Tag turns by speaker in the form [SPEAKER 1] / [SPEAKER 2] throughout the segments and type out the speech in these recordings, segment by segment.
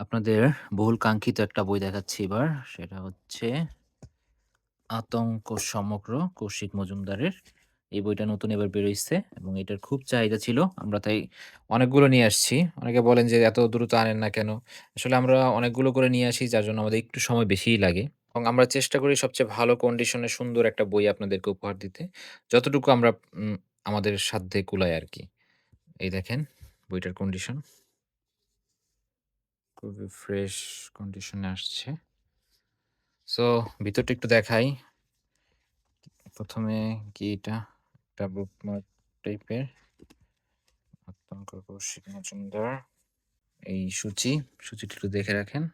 [SPEAKER 1] আপনাদের বহুল কাঙ্ক্ষিত একটা বই দেখাচ্ছি এবার। সেটা হচ্ছে 'আতঙ্ক সমগ্র' কৌশিক মজুমদারের। এই বইটা নতুন এবার বেরোইছে এবং এটার খুব চাহিদা ছিল। আমরা তাই অনেকগুলো নিয়ে আসছি। অনেকে বলেন যে, "এত দ্রুত আনেন না কেন?" আসলে আমরা অনেকগুলো করে নিয়ে আসি যার জন্য আমাদের একটু সময় বেশিই লাগে এবং আমরা চেষ্টা করি সবচেয়ে ভালো কন্ডিশনে সুন্দর একটা বই আপনাদেরকে উপহার দিতে। যতটুকু আমরা আমাদের সাধ্যে কুলায় আর কি এই দেখেন বইটার কন্ডিশন। খুবই ফ্রেশ কন্ডিশনে আসছে। সো ভিতরটা একটু দেখাই। ১ম এ কি এটা? একটা বুকমার্ক টাইপের। মজুমদার। এই সূচি, সূচিটা একটু দেখে রাখেন।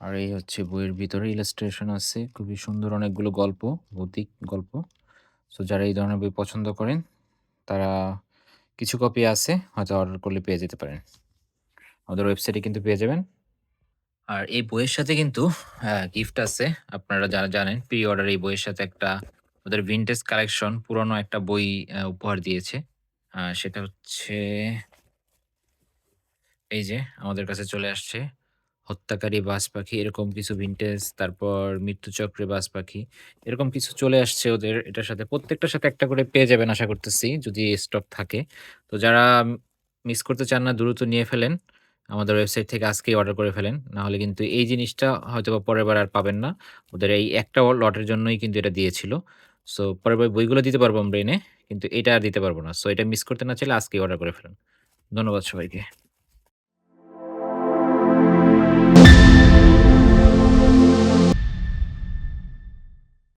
[SPEAKER 1] আর এই হচ্ছে বইয়ের ভিতরে ইলাস্ট্রেশন আছে। খুবই সুন্দর অনেকগুলো গল্প, ভৌতিক গল্প। সো যারা এই ধরনের বই পছন্দ করেন, তারা কিছু কপি আছে, হয়তো অর্ডার করলে পেয়ে যেতে পারেন। আমাদের ওয়েবসাইটে কিন্তু পেয়ে যাবেন। আর এই বইয়ের সাথে কিন্তু গিফট আছে। আপনারা যারা জানেন প্রি অর্ডার এই বইয়ের সাথে একটা ওদের ভিনটেজ কালেকশন পুরনো একটা বই উপহার দিয়েছে। সেটা হচ্ছে এই যে আমাদের কাছে চলে আসছে। 'হত্যাকারী বাজ পাখি' এরকম কিছু ভিনটেজ, তারপর 'মৃত্যুচক্রে বাজ পাখি' এরকম কিছু চলে আসছে ওদের এটার সাথে। প্রত্যেকটার সাথে একটা করে পেয়ে যাবেন আশা করতেছি যদি স্টক থাকে। তো যারা মিস করতে চান না দ্রুত নিয়ে ফেলেন। আমাদের ওয়েবসাইট থেকে আজকেই অর্ডার করে ফেলেন। নাহলে কিন্তু এই জিনিসটা হয়তোবা পরের বার আর পাবেন না। ওদের এই একটা লটের জন্যই কিন্তু এটা দিয়েছিল। সো পরের বার বইগুলো দিতে পারব আমরা এনে। কিন্তু এটা আর দিতে পারব না। সো এটা মিস করতে না চাইলে আজকেই অর্ডার করে ফেলেন ধন্যবাদ সবাইকে।